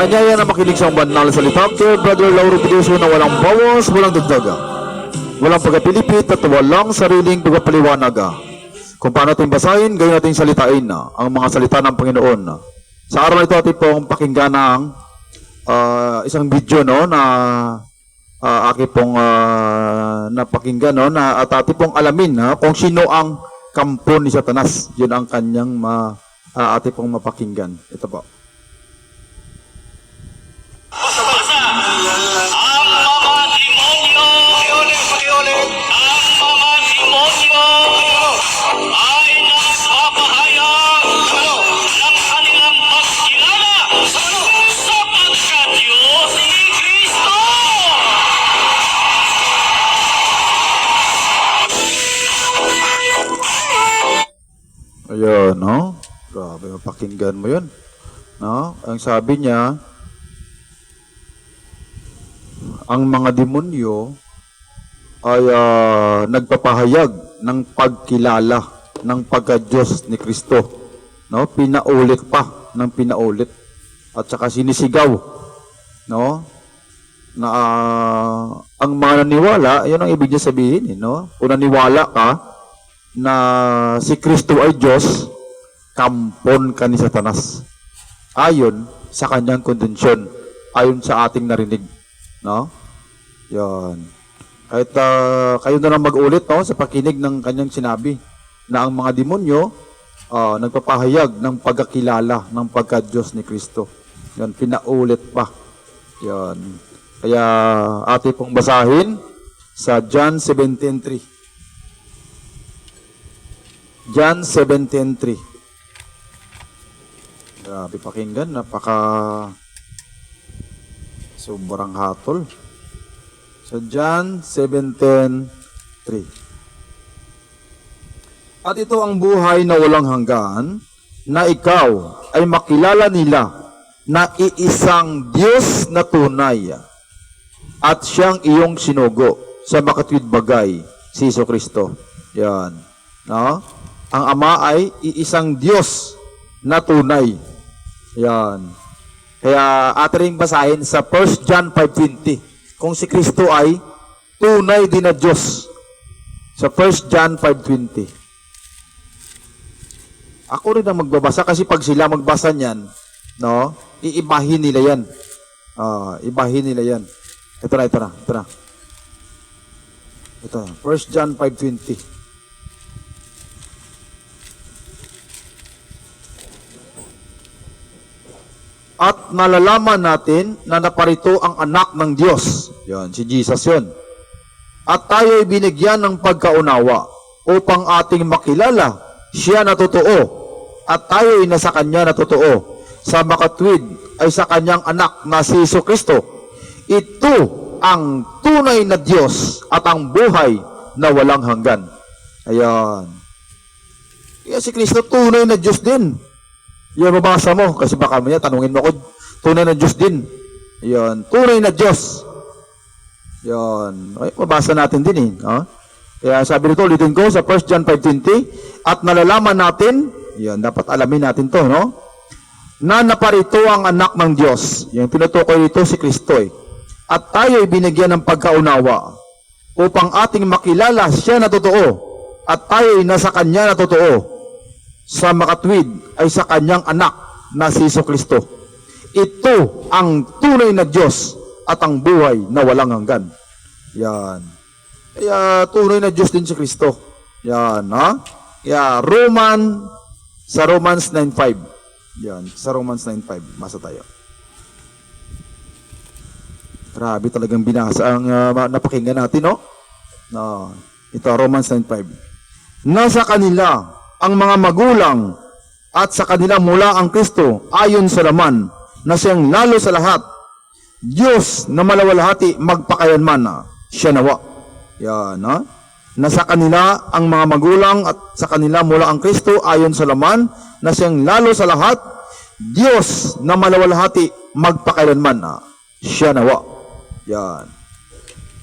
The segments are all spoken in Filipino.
pinagpanyaya na makinig sa banal na salita kay Brother Lauro Piduso na walang bawas, walang dagdaga. Walang pagkapilipit at walang sariling pagpapaliwanag. Kung paano natin basahin, gayon natin salitain na ang mga salita ng Panginoon. Sa araw na ito, atin pong pakinggan ng ah, isang video no, na uh, aking pong ah, napakinggan no, na at atin pong alamin ha, kung sino ang kampo ni Satanas. Yun ang kanyang ma, uh, atin pong mapakinggan. Ito po. Basa-basa. Ang mga demonyo. Pakiulit, pakiulit. Ang mga demonyo ay nagpapahayag ng kanilang pagkilala sapagkat Diyos ni Kristo. Ayun, no? Grabe, mapakinggan mo yun. No? Ang sabi niya, ang mga demonyo ay ah, nagpapahayag ng pagkilala ng pagka-Diyos ni Kristo. No? Pinaulit pa ng pinaulit. At saka sinisigaw. No? Na ah, ang mga naniwala, yun ang ibig niya sabihin. Eh, no? Kung naniwala ka, na si Kristo ay Diyos, kampon ka ni Satanas. Ayon sa kanyang kondensyon, ayon sa ating narinig. No? Yan. Kahit ah, kayo na lang mag-ulit no, sa pakinig ng kanyang sinabi na ang mga demonyo ah, nagpapahayag ng pagkakilala ng pagka-Diyos ni Kristo. Yan, pinaulit pa. Yan. Kaya ate pong basahin sa John 17.3. John 17.3 Grabe pakinggan, napaka sobrang hatol. So John 17.3 At ito ang buhay na walang hanggan, na ikaw ay makilala nila na iisang Diyos na tunay at siyang iyong sinugo sa makatwid bagay, si Iso Kristo. Yan. No? Ang Ama ay iisang Diyos na tunay. Yan. Kaya ating basahin sa 1 John 5.20 kung si Kristo ay tunay din na Diyos. Sa 1 John 5.20. Ako rin ang magbabasa kasi pag sila magbasa niyan, no, iibahin nila yan. Ah, ibahin nila yan. Ito na, ito na, ito na. Ito, 1 John 5.20. At nalalaman natin na naparito ang anak ng Diyos. Yan, si Jesus yun. At tayo ay binigyan ng pagkaunawa upang ating makilala siya na totoo at tayo ay nasa kanya na totoo. Sa makatwid ay sa kanyang anak na si Iso Kristo. Ito ang tunay na Diyos at ang buhay na walang hanggan. Ayan. Kaya si Kristo tunay na Diyos din. Yan, mabasa mo. Kasi baka maya, tanungin mo ko, tunay na Diyos din. Yan, tunay na Diyos. Yan. Ay, mabasa natin din eh. No? Kaya sabi nito, ulitin ko sa 1 John 5.20, at nalalaman natin, yan, dapat alamin natin to, no? Na naparito ang anak ng Diyos. Yung tinutukoy nito si Kristo eh. At tayo ay binigyan ng pagkaunawa upang ating makilala siya na totoo at tayo ay nasa kanya na totoo sa makatwid ay sa kanyang anak na si Iso Kristo. Ito ang tunay na Diyos at ang buhay na walang hanggan. Yan. Kaya tunay na Diyos din si Kristo. Yan, ha? Kaya Roman, sa Romans 9.5. Yan, sa Romans 9.5. Masa tayo. Grabe talagang binasa ang uh, napakinggan natin, no? No. Ito, Romans 9.5. Nasa kanila ang mga magulang at sa kanila mula ang Kristo ayon sa laman na siyang lalo sa lahat Diyos na malawalhati magpakayanman na siya nawa. Yan, ha? Nasa kanila ang mga magulang at sa kanila mula ang Kristo ayon sa laman na siyang lalo sa lahat Diyos na malawalhati magpakailanman na siya nawa. Yan.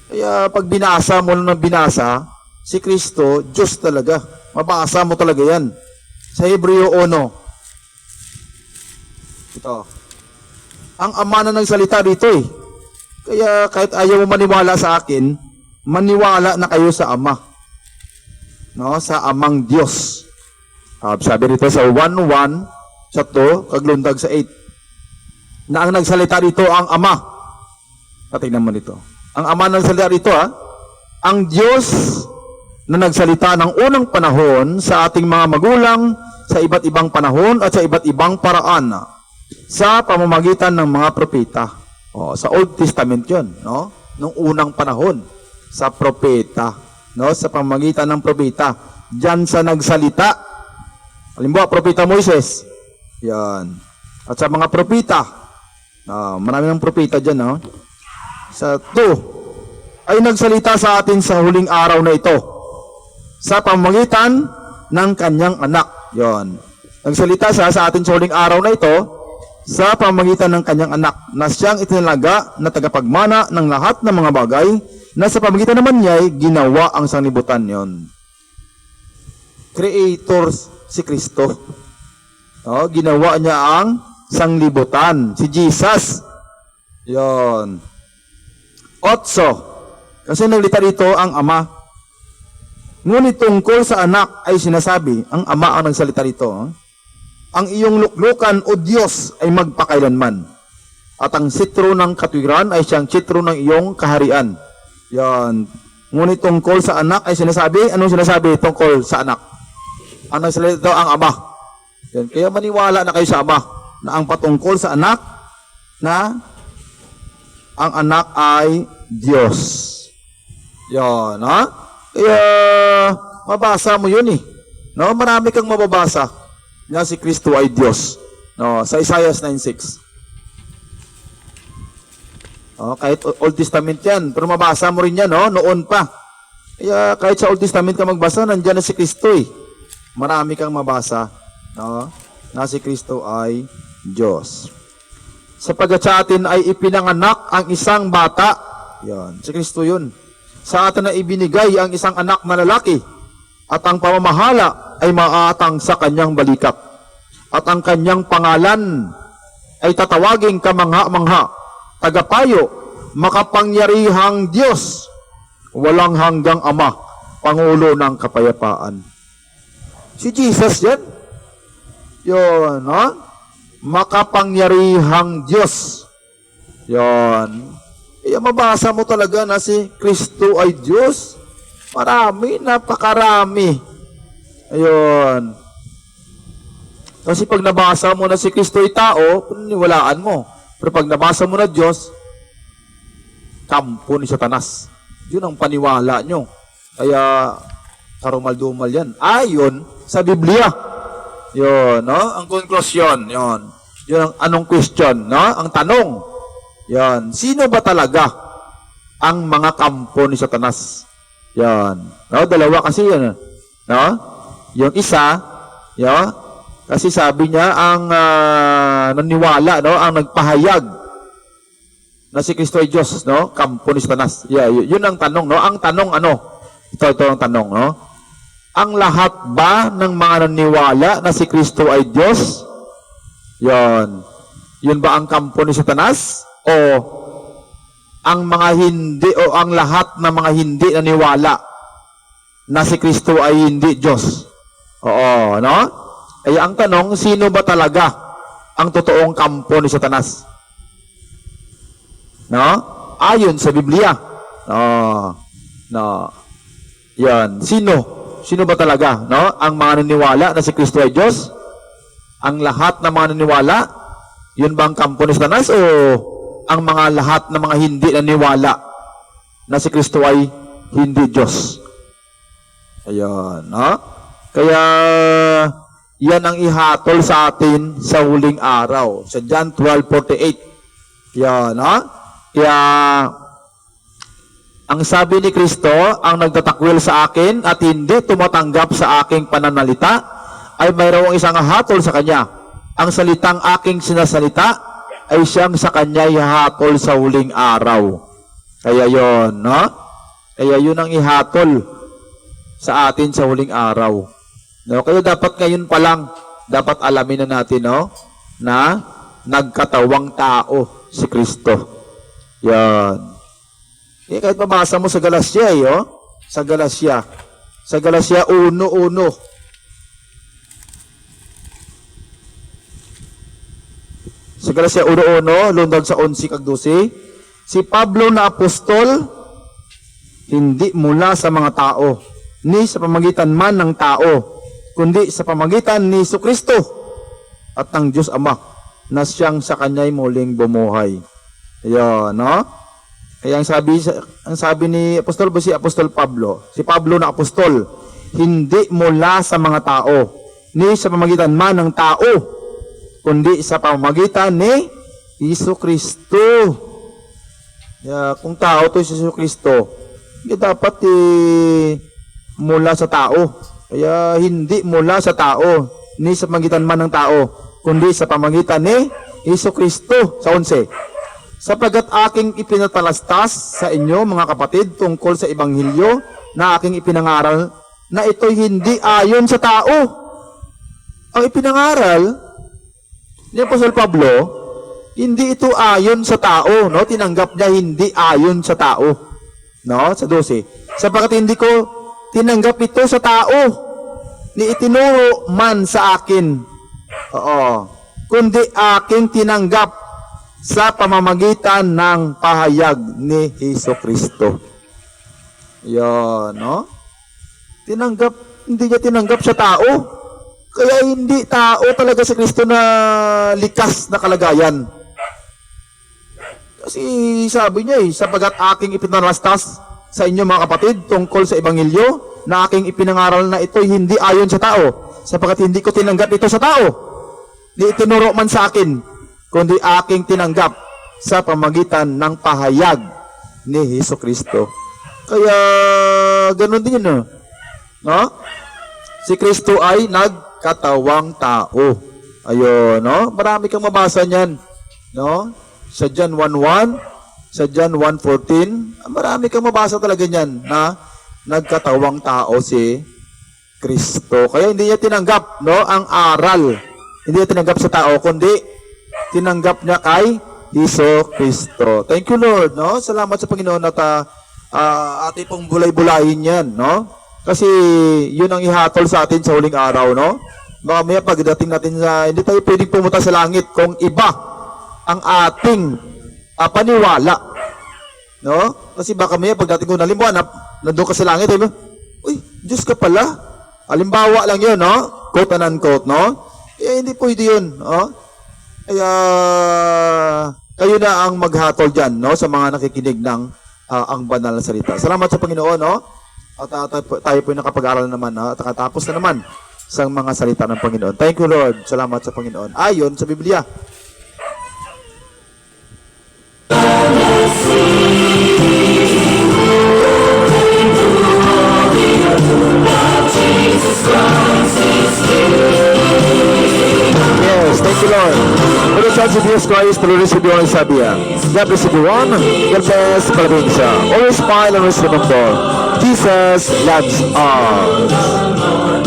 Kaya pag binasa mo ng binasa, si Kristo, Diyos talaga. Mabasa mo talaga yan. Sa Hebreo 1, Ito. Ang ama na nagsalita dito eh. Kaya kahit ayaw mo maniwala sa akin, maniwala na kayo sa ama. No, sa amang Diyos. Ah, sabi rito sa 1.1, sa 2, kaglundag sa 8. Na ang nagsalita dito ang ama. Patingnan mo dito. Ang ama na nagsalita dito ha, ang Diyos na nagsalita ng unang panahon sa ating mga magulang sa iba't ibang panahon at sa iba't ibang paraan sa pamamagitan ng mga propeta. O, sa Old Testament 'yon, no? Nung unang panahon sa propeta, no? Sa pamamagitan ng propeta. Diyan sa nagsalita. Halimbawa, propeta Moises. 'Yan. At sa mga propeta, ah, marami ng propeta diyan, no? Sa 2 ay nagsalita sa atin sa huling araw na ito sa pamamagitan ng kanyang anak. Yon. Nagsalita siya sa atin sa huling araw na ito sa pamamagitan ng kanyang anak na siyang itinalaga na tagapagmana ng lahat ng mga bagay na sa pamamagitan naman niya ay ginawa ang sanglibutan yon. Creator si Kristo. Oh, ginawa niya ang sanglibutan, si Jesus. Yon. Otso. Kasi naglita dito ang ama. Ngunit tungkol sa anak ay sinasabi, ang ama ang nagsalita rito, oh, ang iyong luklukan o Diyos ay magpakailanman. At ang sitro ng katwiran ay siyang sitro ng iyong kaharian. Yan. Ngunit tungkol sa anak ay sinasabi, anong sinasabi tungkol sa anak? Ang nagsalita dito ang ama. Yan. Kaya maniwala na kayo sa ama na ang patungkol sa anak na ang anak ay Diyos. Yan, ha? Kaya, mabasa mo yun eh. No, marami kang mababasa na si Kristo ay Diyos. No, sa Isaiah 9:6. Oh, kahit Old Testament yan, pero mabasa mo rin yan, no? Noon pa. Kaya kahit sa Old Testament ka magbasa, nandiyan na si Kristo eh. Marami kang mabasa, no? Na si Kristo ay Diyos. Sapagat sa atin ay ipinanganak ang isang bata. Yan, si Kristo yun. Sa atin na ibinigay ang isang anak na lalaki at ang pamamahala ay maatang sa kanyang balikat. At ang kanyang pangalan ay tatawaging kamangha-mangha, tagapayo, makapangyarihang Diyos, walang hanggang Ama, Pangulo ng Kapayapaan. Si Jesus yan. Yun, ha? Makapangyarihang Diyos. Yon. Kaya mabasa mo talaga na si Kristo ay Diyos. Marami, napakarami. Ayun. Kasi pag nabasa mo na si Kristo ay tao, paniniwalaan mo. Pero pag nabasa mo na Diyos, kampo ni Satanas. Yun ang paniwala nyo. Kaya, karumal-dumal yan. Ayon sa Biblia. Yun, no? Ang konklusyon, yun. Yun ang anong question, no? Ang tanong. Yan. Sino ba talaga ang mga kampo ni Satanas? Yan. No, dalawa kasi yan. No? Yung isa, yo, kasi sabi niya ang ah, naniwala, no, ang nagpahayag na si Kristo ay Diyos, no? Kampo ni Satanas. Yeah, yun ang tanong, no? Ang tanong ano? Ito, ito ang tanong, no? Ang lahat ba ng mga naniwala na si Kristo ay Diyos? Yon. Yun ba ang kampo ni Satanas? O ang mga hindi o ang lahat ng mga hindi naniwala na si Kristo ay hindi Diyos? Oo, no? Kaya ang tanong, sino ba talaga ang totoong kampo ni Satanas? No? Ayon sa Biblia. No. No. Yan. Sino? Sino ba talaga? No? Ang mga naniwala na si Kristo ay Diyos? Ang lahat ng mga naniwala? Yun ba ang kampo ni Satanas? O ang mga lahat ng mga hindi naniwala na si Kristo ay hindi Diyos? Ayan. No? Kaya, yan ang ihatol sa atin sa huling araw. Sa John 12.48. Yan, no? Kaya, ang sabi ni Kristo, ang nagtatakwil sa akin at hindi tumatanggap sa aking pananalita, ay mayroong isang hatol sa kanya. Ang salitang aking sinasalita, ay siyang sa kanya ihatol sa huling araw. Kaya yon, no? Kaya yun ang ihatol sa atin sa huling araw. No? Kaya dapat ngayon pa lang, dapat alamin na natin, no? Na nagkatawang tao si Kristo. Yan. Eh, kahit mabasa mo sa Galacia, eh, oh. Sa Galacia. Sa Galacia 1.1. Sa Galacia 1.1, lundag sa 11 kag 12, si Pablo na apostol, hindi mula sa mga tao, ni sa pamagitan man ng tao, kundi sa pamagitan ni Kristo at ng Diyos Ama na siyang sa kanya'y muling bumuhay. Ayan, no? Kaya ang sabi, ang sabi ni Apostol ba si Apostol Pablo, si Pablo na apostol, hindi mula sa mga tao, ni sa pamagitan man ng tao, kundi sa pamagitan ni Iso Kristo. Yeah, kung tao to si Iso Kristo, dapat eh, mula sa tao. Kaya hindi mula sa tao, ni sa pamagitan man ng tao, kundi sa pamagitan ni Iso Kristo. Sa 11. Sapagat aking ipinatalastas sa inyo, mga kapatid, tungkol sa Ebanghelyo na aking ipinangaral, na ito'y hindi ayon sa tao. Ang ipinangaral ni Apostol Pablo, hindi ito ayon sa tao, no? Tinanggap niya hindi ayon sa tao. No? Sa 12. Sapagat hindi ko tinanggap ito sa tao, ni itinuro man sa akin. Oo. Kundi aking tinanggap sa pamamagitan ng pahayag ni Heso Kristo. Yan, no? Tinanggap, hindi niya tinanggap sa tao. Kaya hindi tao talaga si Kristo na likas na kalagayan. Kasi sabi niya eh, sapagat aking ipinalastas sa inyo mga kapatid tungkol sa Ebanghelyo na aking ipinangaral na ito'y hindi ayon sa tao, sapagat hindi ko tinanggap ito sa tao. Di itinuro man sa akin, kundi aking tinanggap sa pamagitan ng pahayag ni Heso Kristo. Kaya, ganun din yun, no? no? Si Kristo ay nagkatawang tao. Ayun, no? Marami kang mabasa niyan, no? Sa John 1.1, sa John 1.14, marami kang mabasa talaga niyan na nagkatawang tao si Kristo. Kaya hindi niya tinanggap, no, ang aral. Hindi niya tinanggap sa tao, kundi tinanggap niya kay Iso Kristo. Thank you, Lord, no? Salamat sa Panginoon at uh, uh, ate pong bulay-bulayin yan, no? Kasi yun ang ihatol sa atin sa huling araw, no? Mamaya pagdating natin sa, hindi tayo pwedeng pumunta sa langit kung iba ang ating uh, paniwala. No? Kasi baka maya pagdating ko, na, nandun ka sa langit, eh, uy, Diyos ka pala. Halimbawa lang yun, no? Quote and unquote, no? Eh, hindi pwede yun, no? Kaya, kayo na ang maghatol dyan, no? Sa mga nakikinig ng ah, ang banal na salita. Salamat sa Panginoon, no? At ah, tayo, po- nakapag-aral naman, no? At nakatapos na naman sa mga salita ng Panginoon. Thank you, Lord. Salamat sa Panginoon. Ayon sa Biblia. Yes, thank you, Lord. For the sons of Jesus Christ, the Lord is with you all, sabi niya. God bless everyone. God bless Palabinsa. Always smile and always remember, Jesus loves us.